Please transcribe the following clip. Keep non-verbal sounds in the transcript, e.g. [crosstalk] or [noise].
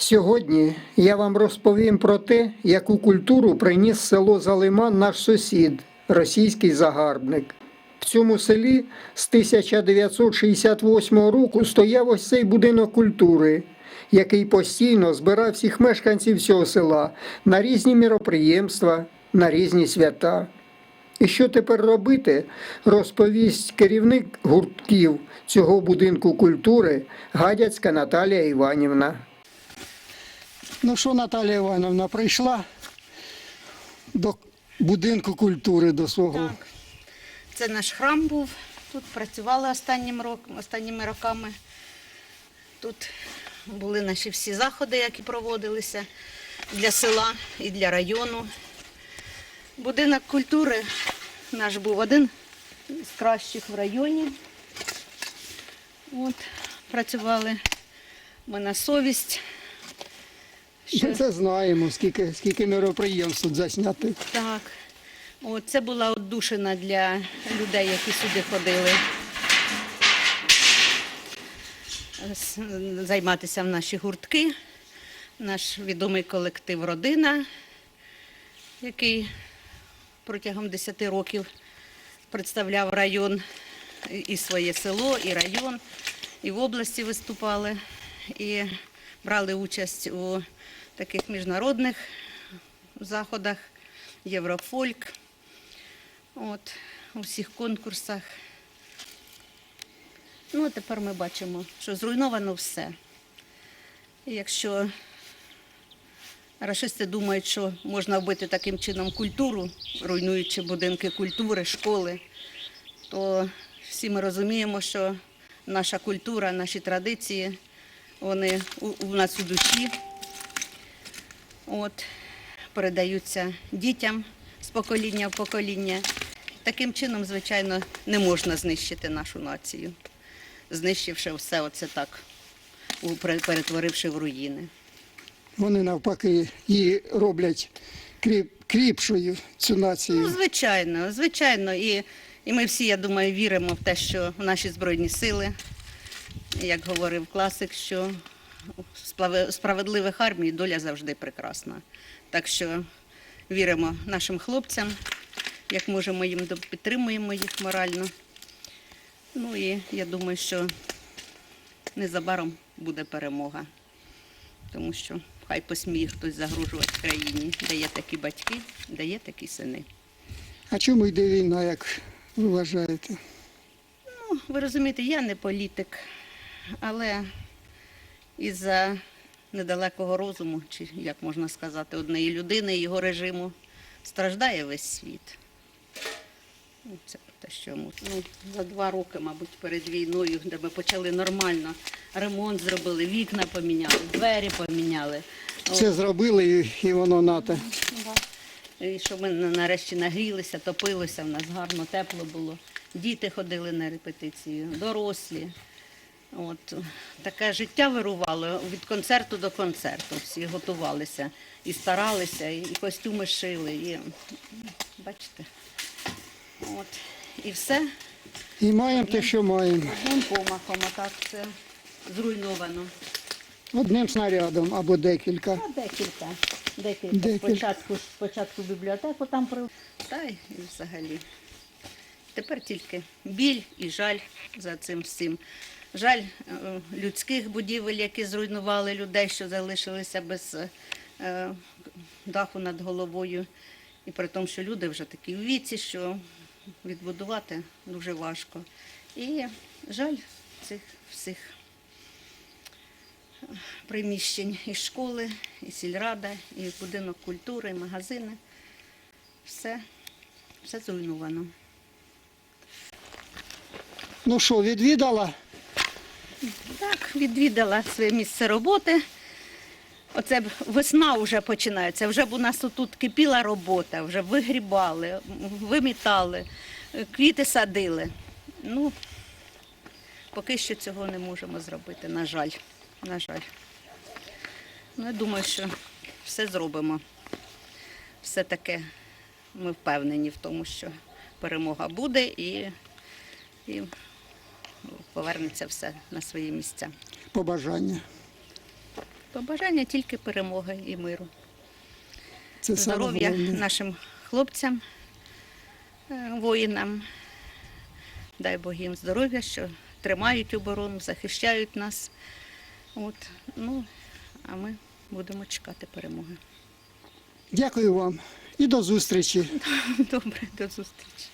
Сьогодні я вам розповім про те, яку культуру приніс село Залиман наш сусід, російський загарбник. В цьому селі з 1968 року стояв ось цей будинок культури, який постійно збирав всіх мешканців цього села на різні міроприємства, на різні свята. І що тепер робити, розповість керівник гуртків цього будинку культури Гадяцька Наталія Іванівна. Ну що, Наталія Івановна, прийшла до будинку культури до свого. Так. Це наш храм був. Тут працювали останнім рок, останніми роками. Тут були наші всі заходи, які проводилися для села і для району. Будинок культури наш був один з кращих в районі. От, працювали ми на совість. Ми це знаємо, скільки, скільки міроприємств тут засняти. Так. О, це була отдушина для людей, які сюди ходили займатися в наші гуртки. Наш відомий колектив Родина, який протягом 10 років представляв район і- і своє село, і район, і в області виступали, і брали участь у таких міжнародних заходах, Єврофольк, от, у всіх конкурсах. Ну, а тепер ми бачимо, що зруйновано все. І якщо рашисти думають, що можна вбити таким чином культуру, руйнуючи будинки культури, школи, то всі ми розуміємо, що наша культура, наші традиції, вони у, у нас у душі. От, передаються дітям з покоління в покоління. Таким чином, звичайно, не можна знищити нашу націю, знищивши все оце так, перетворивши в руїни. Вони навпаки її роблять кріп, кріпшою цю Ну, націю. звичайно, звичайно. І, і ми всі, я думаю, віримо в те, що в наші Збройні сили, як говорив класик, що справедливих армій доля завжди прекрасна. Так що віримо нашим хлопцям, як можемо їм підтримуємо їх морально. Ну і я думаю, що незабаром буде перемога. Тому що хай посміє хтось загрожувати країні, де є такі батьки, де є такі сини. А чому йде війна, як ви вважаєте? Ну, ви розумієте, я не політик, але із-за недалекого розуму, чи як можна сказати, однієї людини і його режиму страждає весь світ. Ну, Це те, що ну, за два роки, мабуть, перед війною, де ми почали нормально ремонт зробили, вікна поміняли, двері поміняли. Все зробили і, воно нате. І щоб ми нарешті нагрілися, топилося, в нас гарно, тепло було. Діти ходили на репетицію, дорослі. От, таке життя вирувало від концерту до концерту. Всі готувалися і старалися, і костюми шили. І, бачите, от, і все І маємо те, що маємо. одним помахом, а так це зруйновано. Одним снарядом або декілька. Ну, декілька. Декілька. Декілька. Спочатку, спочатку бібліотеку там при... Та й взагалі. Тепер тільки біль і жаль за цим всім. Жаль е, людських будівель, які зруйнували людей, що залишилися без е, даху над головою. І при тому, що люди вже такі в віці, що відбудувати дуже важко. І жаль цих всіх приміщень і школи, і сільрада, і будинок культури, і магазини. Все, все зруйновано. Ну що, відвідала? Відвідала своє місце роботи. Оце весна вже починається. Вже б у нас тут кипіла робота, вже вигрібали, вимітали, квіти садили. Ну, поки що цього не можемо зробити, на жаль. На жаль. Ну, я думаю, що все зробимо. Все таке ми впевнені в тому, що перемога буде і, і повернеться все на свої місця. Побажання. Побажання тільки перемоги і миру. Це Здоров'я нашим хлопцям, е, воїнам. Дай Бог їм здоров'я, що тримають оборону, захищають нас. От, ну, а ми будемо чекати перемоги. Дякую вам і до зустрічі. [laughs] Добре, до зустрічі.